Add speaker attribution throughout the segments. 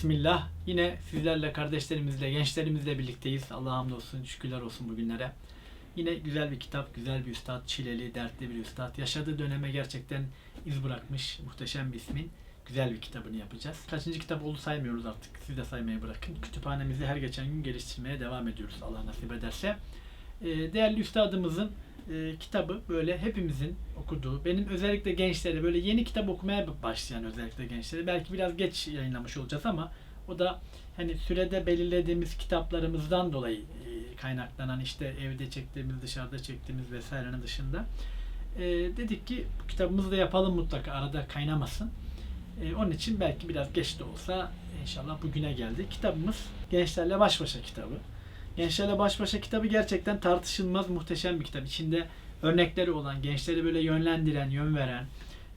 Speaker 1: Bismillah. Yine sizlerle, kardeşlerimizle, gençlerimizle birlikteyiz. Allah'a hamdolsun, şükürler olsun bugünlere. Yine güzel bir kitap, güzel bir üstad, çileli, dertli bir üstad. Yaşadığı döneme gerçekten iz bırakmış muhteşem bir ismin güzel bir kitabını yapacağız. Kaçıncı kitap oldu saymıyoruz artık. Siz de saymayı bırakın. Kütüphanemizi her geçen gün geliştirmeye devam ediyoruz Allah nasip ederse. Ee, değerli üstadımızın e, kitabı böyle hepimizin okuduğu, benim özellikle gençlere böyle yeni kitap okumaya başlayan özellikle gençlere belki biraz geç yayınlamış olacağız ama o da hani sürede belirlediğimiz kitaplarımızdan dolayı e, kaynaklanan işte evde çektiğimiz, dışarıda çektiğimiz vesairenin dışında e, dedik ki bu kitabımızı da yapalım mutlaka arada kaynamasın. E, onun için belki biraz geç de olsa inşallah bugüne geldi. Kitabımız Gençlerle Baş Başa kitabı. Gençlerle Baş Başa kitabı gerçekten tartışılmaz muhteşem bir kitap. İçinde örnekleri olan, gençleri böyle yönlendiren, yön veren,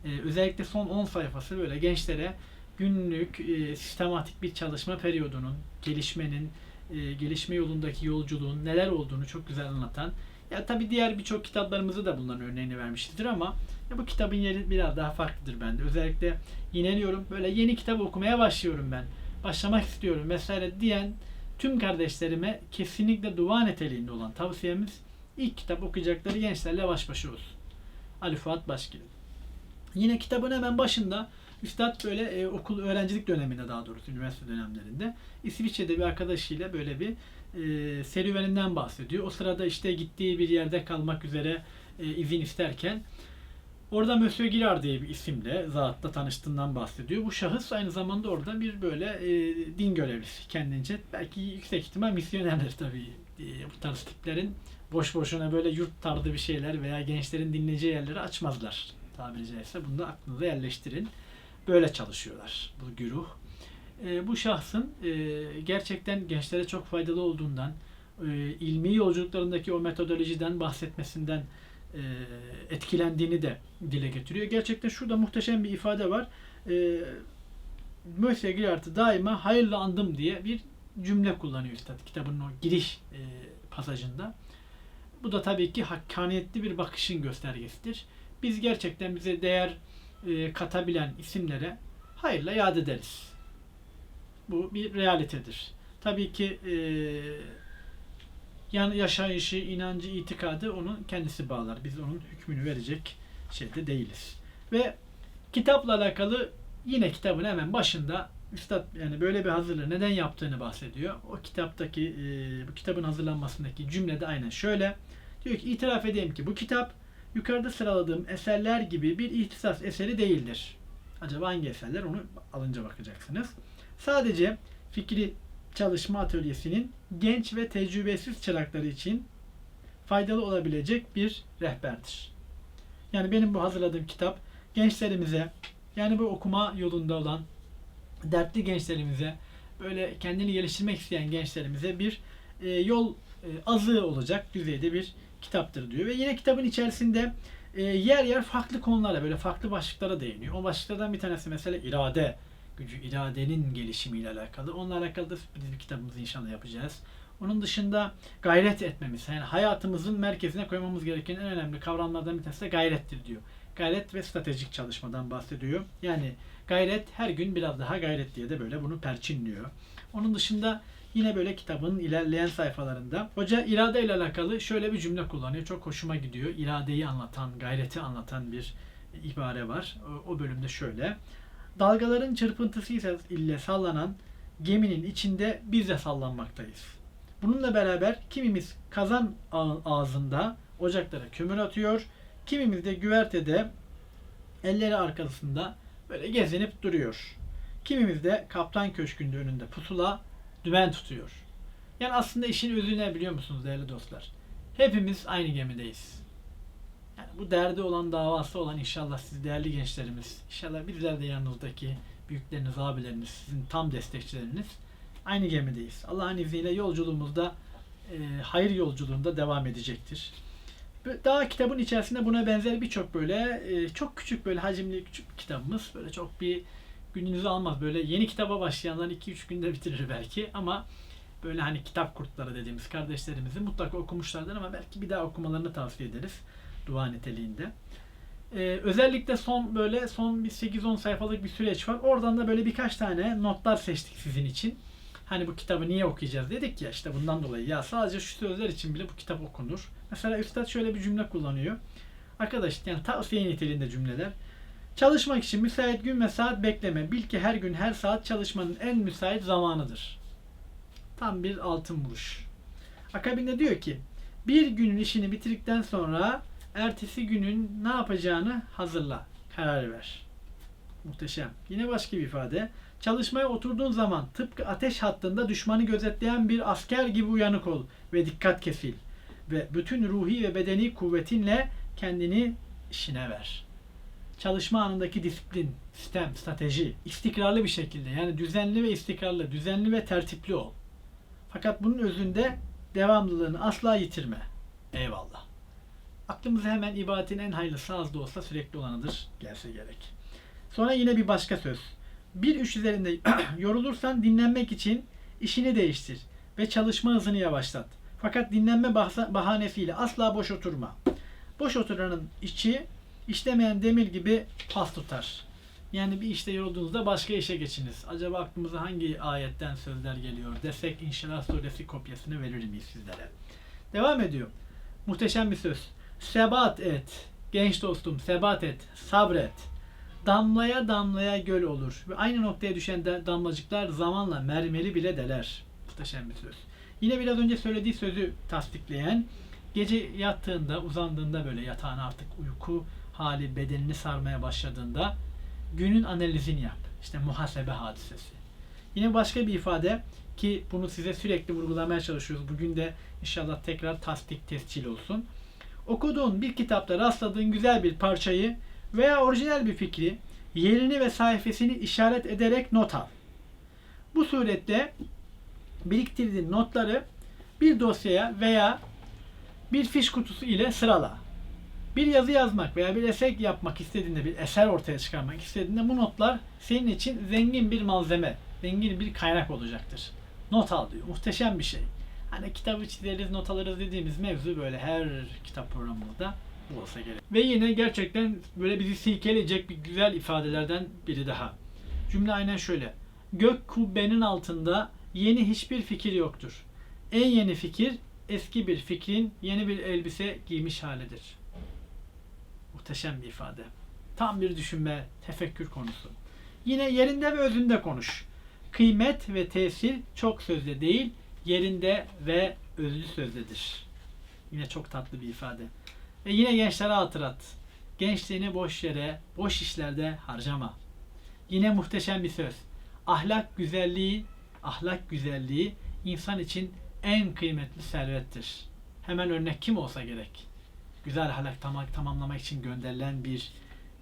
Speaker 1: e, özellikle son 10 sayfası böyle gençlere günlük e, sistematik bir çalışma periyodunun, gelişmenin, e, gelişme yolundaki yolculuğun neler olduğunu çok güzel anlatan. Ya tabii diğer birçok kitaplarımızı da bunların örneğini vermişizdir ama ya bu kitabın yeri biraz daha farklıdır bende. Özellikle yineliyorum. Böyle yeni kitap okumaya başlıyorum ben. Başlamak istiyorum vesaire diyen tüm kardeşlerime kesinlikle dua niteliğinde olan tavsiyemiz ilk kitap okuyacakları gençlerle baş başa olsun. Ali Fuat Başgil. Yine kitabın hemen başında Üstad böyle e, okul öğrencilik döneminde daha doğrusu üniversite dönemlerinde İsviçre'de bir arkadaşıyla böyle bir e, serüveninden bahsediyor. O sırada işte gittiği bir yerde kalmak üzere e, izin isterken Orada Monsieur Girard diye bir isimle zatla tanıştığından bahsediyor. Bu şahıs aynı zamanda orada bir böyle e, din görevlisi kendince. Belki yüksek ihtimal misyonerdir tabii. E, bu tarz tiplerin boş boşuna böyle yurt tarzı bir şeyler veya gençlerin dinleyeceği yerleri açmazlar. Tabiri caizse bunu da aklınıza yerleştirin. Böyle çalışıyorlar bu güruh. E, bu şahsın e, gerçekten gençlere çok faydalı olduğundan, e, ilmi yolculuklarındaki o metodolojiden bahsetmesinden etkilendiğini de dile getiriyor. Gerçekten şurada muhteşem bir ifade var. E, Mösyö Girard'ı daima hayırlı andım diye bir cümle kullanıyor Üstad kitabının o giriş e, pasajında. Bu da tabii ki hakkaniyetli bir bakışın göstergesidir. Biz gerçekten bize değer e, katabilen isimlere hayırla yad ederiz. Bu bir realitedir. Tabii ki e, yani yaşayışı, inancı, itikadı onun kendisi bağlar. Biz onun hükmünü verecek şeyde değiliz. Ve kitapla alakalı yine kitabın hemen başında Üstad yani böyle bir hazırlığı neden yaptığını bahsediyor. O kitaptaki e, bu kitabın hazırlanmasındaki cümlede aynen şöyle. Diyor ki itiraf edeyim ki bu kitap yukarıda sıraladığım eserler gibi bir ihtisas eseri değildir. Acaba hangi eserler onu alınca bakacaksınız. Sadece fikri çalışma atölyesinin genç ve tecrübesiz çırakları için faydalı olabilecek bir rehberdir. Yani benim bu hazırladığım kitap gençlerimize yani bu okuma yolunda olan dertli gençlerimize böyle kendini geliştirmek isteyen gençlerimize bir e, yol e, azığı olacak düzeyde bir kitaptır diyor. Ve yine kitabın içerisinde e, yer yer farklı konulara böyle farklı başlıklara değiniyor. O başlıklardan bir tanesi mesela irade gücü, iradenin gelişimiyle alakalı. Onunla alakalı da bir kitabımızı inşallah yapacağız. Onun dışında gayret etmemiz, yani hayatımızın merkezine koymamız gereken en önemli kavramlardan bir tanesi de gayrettir diyor. Gayret ve stratejik çalışmadan bahsediyor. Yani gayret her gün biraz daha gayret diye de böyle bunu perçinliyor. Onun dışında yine böyle kitabın ilerleyen sayfalarında hoca irade ile alakalı şöyle bir cümle kullanıyor. Çok hoşuma gidiyor. İradeyi anlatan, gayreti anlatan bir ibare var. O bölümde şöyle. Dalgaların çırpıntısı ile sallanan geminin içinde biz de sallanmaktayız. Bununla beraber kimimiz kazan ağzında ocaklara kömür atıyor, kimimiz de güvertede elleri arkasında böyle gezinip duruyor. Kimimiz de kaptan köşkünde önünde pusula dümen tutuyor. Yani aslında işin özü ne biliyor musunuz değerli dostlar? Hepimiz aynı gemideyiz. Yani bu derdi olan, davası olan inşallah siz değerli gençlerimiz, inşallah bizler de yanınızdaki büyükleriniz, abileriniz, sizin tam destekçileriniz aynı gemideyiz. Allah'ın izniyle yolculuğumuzda e, hayır yolculuğunda devam edecektir. Daha kitabın içerisinde buna benzer birçok böyle e, çok küçük böyle hacimli küçük kitabımız. Böyle çok bir gününüzü almaz. Böyle yeni kitaba başlayanlar 2-3 günde bitirir belki ama böyle hani kitap kurtları dediğimiz kardeşlerimizi mutlaka okumuşlardır ama belki bir daha okumalarını tavsiye ederiz dua niteliğinde. Ee, özellikle son böyle son bir 8-10 sayfalık bir süreç var. Oradan da böyle birkaç tane notlar seçtik sizin için. Hani bu kitabı niye okuyacağız dedik ya işte bundan dolayı. Ya sadece şu sözler için bile bu kitap okunur. Mesela Üstad şöyle bir cümle kullanıyor. Arkadaş yani tavsiye niteliğinde cümleler. Çalışmak için müsait gün ve saat bekleme. Bil ki her gün her saat çalışmanın en müsait zamanıdır. Tam bir altın buluş. Akabinde diyor ki bir günün işini bitirdikten sonra ertesi günün ne yapacağını hazırla. Karar ver. Muhteşem. Yine başka bir ifade. Çalışmaya oturduğun zaman tıpkı ateş hattında düşmanı gözetleyen bir asker gibi uyanık ol ve dikkat kesil. Ve bütün ruhi ve bedeni kuvvetinle kendini işine ver. Çalışma anındaki disiplin, sistem, strateji, istikrarlı bir şekilde yani düzenli ve istikrarlı, düzenli ve tertipli ol. Fakat bunun özünde devamlılığını asla yitirme. Eyvallah. Aklımıza hemen ibadetin en hayırlısı az da olsa sürekli olanıdır. Gelse gerek. Sonra yine bir başka söz. Bir üç üzerinde yorulursan dinlenmek için işini değiştir ve çalışma hızını yavaşlat. Fakat dinlenme bahanesiyle asla boş oturma. Boş oturanın içi işlemeyen demir gibi pas tutar. Yani bir işte yorulduğunuzda başka işe geçiniz. Acaba aklımıza hangi ayetten sözler geliyor desek İnşirah suresi kopyasını verir miyiz sizlere? Devam ediyor. Muhteşem bir söz. Sebat et. Genç dostum sebat et. Sabret. Damlaya damlaya göl olur. Ve aynı noktaya düşen damlacıklar zamanla mermeri bile deler. Muhteşem bir söz. Yine biraz önce söylediği sözü tasdikleyen gece yattığında, uzandığında böyle yatağına artık uyku hali bedenini sarmaya başladığında günün analizini yap. İşte muhasebe hadisesi. Yine başka bir ifade ki bunu size sürekli vurgulamaya çalışıyoruz. Bugün de inşallah tekrar tasdik tescil olsun. Okuduğun bir kitapta rastladığın güzel bir parçayı veya orijinal bir fikri yerini ve sayfasını işaret ederek not al. Bu surette biriktirdiğin notları bir dosyaya veya bir fiş kutusu ile sırala. Bir yazı yazmak veya bir eser yapmak istediğinde, bir eser ortaya çıkarmak istediğinde bu notlar senin için zengin bir malzeme, zengin bir kaynak olacaktır. Not al diyor. Muhteşem bir şey. Hani kitabı çizeriz, not alırız dediğimiz mevzu böyle her kitap programımızda olsa gerek. Ve yine gerçekten böyle bizi silkeleyecek bir güzel ifadelerden biri daha. Cümle aynen şöyle. Gök kubbenin altında yeni hiçbir fikir yoktur. En yeni fikir eski bir fikrin yeni bir elbise giymiş halidir. Muhteşem bir ifade. Tam bir düşünme, tefekkür konusu. Yine yerinde ve özünde konuş. Kıymet ve tesir çok sözde değil, yerinde ve özlü sözdedir. Yine çok tatlı bir ifade. Ve yine gençlere hatırat. Gençliğini boş yere, boş işlerde harcama. Yine muhteşem bir söz. Ahlak güzelliği, ahlak güzelliği insan için en kıymetli servettir. Hemen örnek kim olsa gerek. Güzel ahlak tam- tamamlamak için gönderilen bir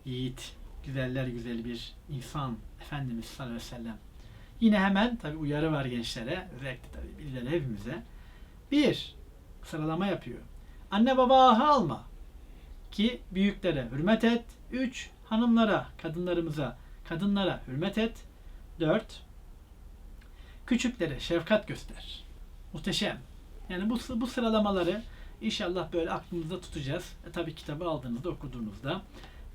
Speaker 1: yiğit, güzeller güzeli bir insan Efendimiz sallallahu aleyhi ve sellem. Yine hemen tabi uyarı var gençlere, özellikle tabi bizlere hepimize. Bir, sıralama yapıyor. Anne baba ahı alma. Ki büyüklere hürmet et. Üç, hanımlara, kadınlarımıza, kadınlara hürmet et. Dört, küçüklere şefkat göster. Muhteşem. Yani bu, bu sıralamaları inşallah böyle aklımızda tutacağız. E, tabii kitabı aldığınızda, okuduğunuzda.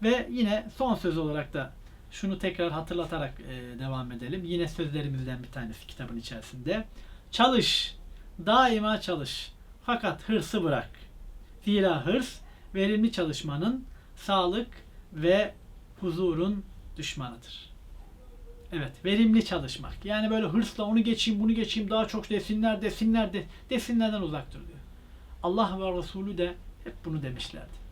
Speaker 1: Ve yine son söz olarak da şunu tekrar hatırlatarak e, devam edelim. Yine sözlerimizden bir tanesi kitabın içerisinde. Çalış, daima çalış. Fakat hırsı bırak. Zira hırs verimli çalışmanın sağlık ve huzurun düşmanıdır. Evet, verimli çalışmak. Yani böyle hırsla onu geçeyim, bunu geçeyim, daha çok desinler, desinler, de, desinlerden uzak dur diyor. Allah ve Resulü de hep bunu demişlerdi.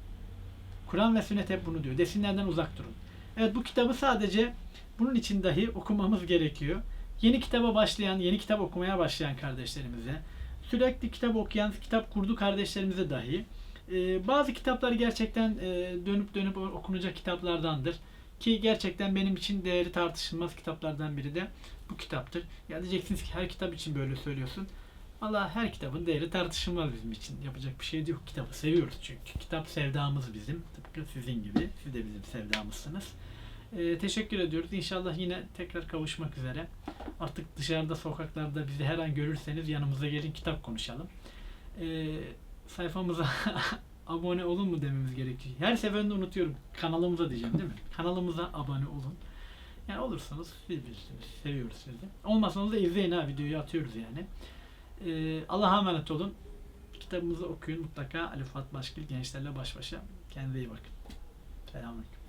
Speaker 1: Kur'an ve sünnet hep bunu diyor. Desinlerden uzak durun. Evet bu kitabı sadece bunun için dahi okumamız gerekiyor. Yeni kitaba başlayan, yeni kitap okumaya başlayan kardeşlerimize, sürekli kitap okuyan, kitap kurdu kardeşlerimize dahi e, bazı kitaplar gerçekten e, dönüp dönüp okunacak kitaplardandır. Ki gerçekten benim için değeri tartışılmaz kitaplardan biri de bu kitaptır. Ya diyeceksiniz ki her kitap için böyle söylüyorsun. Allah her kitabın değeri tartışılmaz bizim için. Yapacak bir şey yok. Kitabı seviyoruz çünkü. Kitap sevdamız bizim. Tıpkı sizin gibi. Siz de bizim sevdamızsınız. Ee, teşekkür ediyoruz. İnşallah yine tekrar kavuşmak üzere. Artık dışarıda, sokaklarda bizi her an görürseniz yanımıza gelin kitap konuşalım. Ee, sayfamıza abone olun mu dememiz gerekiyor. Her seferinde unutuyorum. Kanalımıza diyeceğim değil mi? Kanalımıza abone olun. Yani olursanız siz bilirsiniz. Seviyoruz sizi. Olmasanız da izleyin ha videoyu atıyoruz yani. Ee, Allah'a emanet olun. Kitabımızı okuyun mutlaka. Ali Fuat Başkil Gençlerle Baş Başa. Kendinize iyi bakın. Selamünaleyküm.